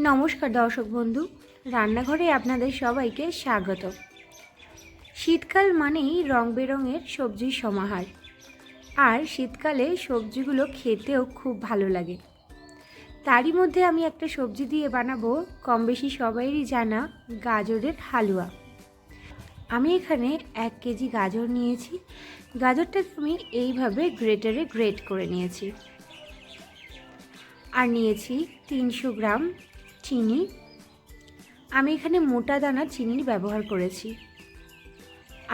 নমস্কার দর্শক বন্ধু, রান্নাঘরে আপনাদের সবাইকে স্বাগত। শীতকাল মানেই রং বেরঙের সবজির সমাহার। আর শীতকালে সবজিগুলো খেতেও খুব ভালো লাগে। তারই মধ্যে আমি একটা সবজি দিয়ে বানাবো কম বেশি সবাইরই জানা গাজরের হালুয়া। আমি এখানে এক কেজি গাজর নিয়েছি। গাজরটাকে আমি এইভাবে গ্রেটারে গ্রেট করে নিয়েছি। আর নিয়েছি তিনশো গ্রাম চিনি। আমি এখানে মোটা দানা চিনির ব্যবহার করেছি।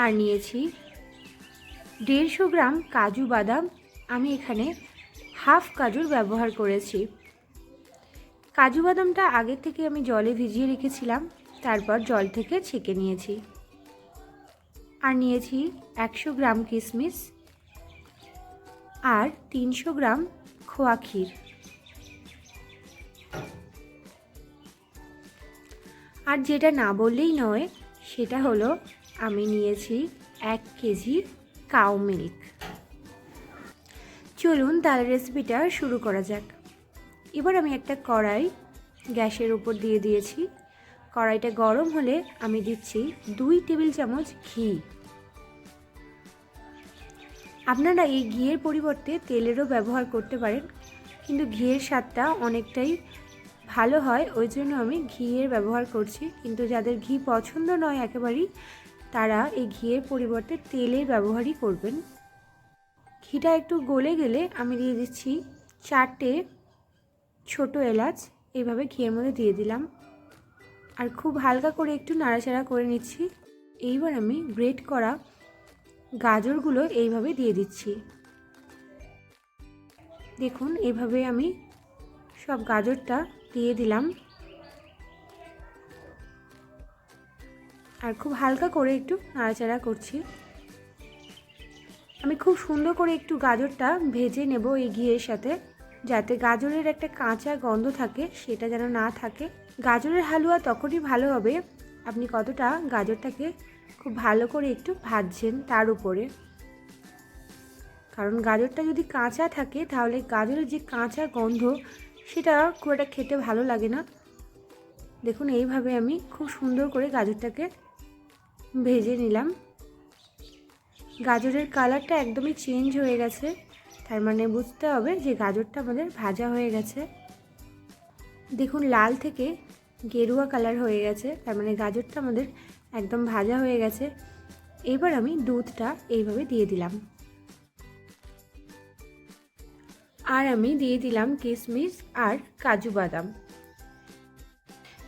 আর নিয়েছি দেড়শো গ্রাম কাজু বাদাম। আমি এখানে হাফ কাজুর ব্যবহার করেছি। কাজু বাদামটা আগে থেকে আমি জলে ভিজিয়ে রেখেছিলাম, তারপর জল থেকে ছেঁকে নিয়েছি। আর নিয়েছি একশো গ্রাম কিশমিশ আর তিনশো গ্রাম খোয়া ক্ষীর। আর যেটা না বললেই নয়, সেটা হলো আমি নিয়েছি এক কেজি কাউ মিল্ক চলুন তাহলে রেসিপিটা শুরু করা যাক। এবার আমি একটা কড়াই গ্যাসের উপর দিয়ে দিয়েছি। কড়াইটা গরম হলে আমি দিচ্ছি দুই টেবিল চামচ ঘি। আপনারা এই ঘিয়ের পরিবর্তে তেলেরও ব্যবহার করতে পারেন, কিন্তু ঘিয়ের স্বাদটা অনেকটাই ভালো হয়, ওই জন্য আমি ঘিয়ের ব্যবহার করছি। কিন্তু যাদের ঘি পছন্দ নয় একেবারেই, তারা এই ঘিয়ের পরিবর্তে তেলের ব্যবহারই করবেন। ঘিটা একটু গলে গেলে আমি দিয়ে দিচ্ছি চারটে ছোট এলাচ, এইভাবে ঘিয়ের মধ্যে দিয়ে দিলাম। আর খুব হালকা করে একটু নাড়াচাড়া করে নিচ্ছি। এইবার আমি গ্রেট করা গাজরগুলো এইভাবে দিয়ে দিচ্ছি। দেখুন এভাবে আমি সব গাজরটা দিয়ে দিলাম। আর খুব হালকা করে একটু নাড়াচাড়া করছি। আমি খুব সুন্দর করে একটু গাজরটা ভেজে নেব এই ঘিয়ের সাথে, যাতে গাজরের একটা কাঁচা গন্ধ থাকে, সেটা যেন না থাকে। গাজরের হালুয়া তখনই ভালো হবে, আপনি কতটা গাজরটাকে খুব ভালো করে একটু ভাজছেন তার উপরে। কারণ গাজরটা যদি কাঁচা থাকে, তাহলে গাজরের যে কাঁচা গন্ধ সেটা খুব একটা খেতে ভালো লাগে না। দেখুন, এইভাবে আমি খুব সুন্দর করে গাজরটাকে ভেজে নিলাম। গাজরের কালারটা একদমই চেঞ্জ হয়ে গেছে। তার মানে বুঝতে হবে যে গাজরটা আমাদের ভাজা হয়ে গেছে। দেখুন, লাল থেকে গেরুয়া কালার হয়ে গেছে। তার মানে গাজরটা আমাদের একদম ভাজা হয়ে গেছে। এবার আমি দুধটা এইভাবে দিয়ে দিলাম। আর আমি দিয়ে দিলাম কিশমিশ আর কাজু বাদাম।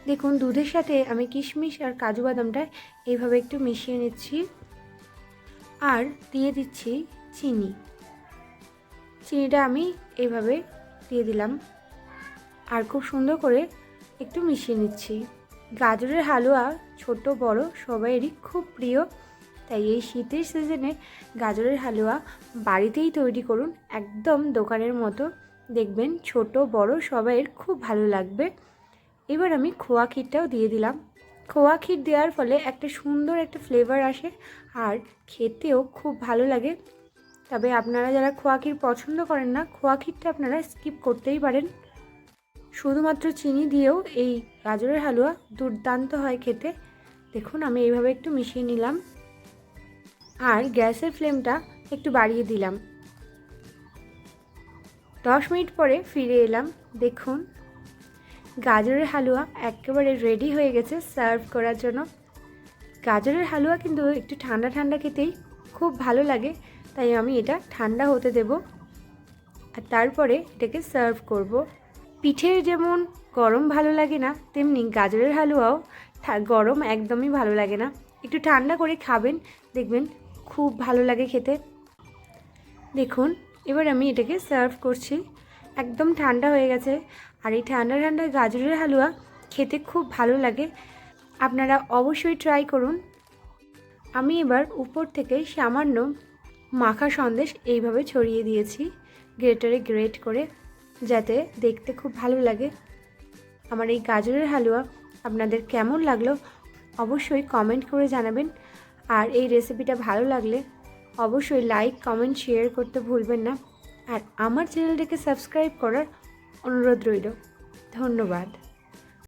দেখুন, দুধের সাথে আমি কিশমিশ আর কাজু বাদামটা এইভাবে একটু মিশিয়ে নিচ্ছি। আর দিয়ে দিচ্ছি চিনি। চিনিটা আমি এইভাবে দিয়ে দিলাম। আর খুব সুন্দর করে একটু মিশিয়ে নিচ্ছি। গাজরের হালুয়া, ছোট, বড়, সবাইয়েরই খুব প্রিয়। তাই এই শীতের সিজনে গাজরের হালুয়া বাড়িতেই তৈরি করুন। একদম দোকানের মতো। দেখবেন ছোট, বড় সবাইয়ের খুব ভালো লাগবে। এবার আমি খোয়া ক্ষীরটাও দিয়ে দিলাম। খোয়া ক্ষীর দেওয়ার ফলে একটা সুন্দর একটা ফ্লেভার আসে আর খেতেও খুব ভালো লাগে। তবে আপনারা যারা খোয়া ক্ষীর পছন্দ করেন না, খোয়া ক্ষীরটা আপনারা স্কিপ করতেই পারেন। শুধুমাত্র চিনি দিয়েও এই গাজরের হালুয়া দুর্দান্ত হয় খেতে। দেখুন, আমি এইভাবে একটু মিশিয়ে নিলাম। আর গ্যাসের ফ্লেমটা একটু বাড়িয়ে দিলাম। দশ মিনিট পরে ফিরে এলাম, দেখুন। গাজরের হালুয়া একেবারে রেডি হয়ে গেছে সার্ভ করার জন্য। গাজরের হালুয়া কিন্তু একটু ঠান্ডা ঠান্ডা খেতেই খুব ভালো লাগে, তাই আমি এটা ঠান্ডা হতে দেব। আর তারপরে এটাকে সার্ভ করব। পিঠের যেমন গরম ভালো লাগে না, তেমনি গাজরের হালুয়াও গরম একদমই ভালো লাগে না। একটু ঠান্ডা করে খাবেন, দেখবেন খুব ভালো লাগে খেতে। দেখুন, এবার আমি এটাকে সার্ভ করছি। একদম ঠান্ডা হয়ে গেছে। আর এই ঠান্ডা ঠান্ডা গাজরের হালুয়া খেতে খুব ভালো লাগে। আপনারা অবশ্যই ট্রাই করুন। আমি এবার উপর থেকে সামান্য মাখা সন্দেশ এইভাবে ছড়িয়ে দিয়েছি, গ্রেটারে গ্রেট করে, যাতে দেখতে খুব ভালো লাগে। আমার এই গাজরের হালুয়া আপনাদের কেমন লাগল অবশ্যই কমেন্ট করে জানাবেন। আর এই রেসিপিটা ভালো লাগলে অবশ্যই লাইক কমেন্ট শেয়ার করতে ভুলবেন না। আর আমার চ্যানেলটাকে সাবস্ক্রাইব করার অনুরোধ রইল। ধন্যবাদ।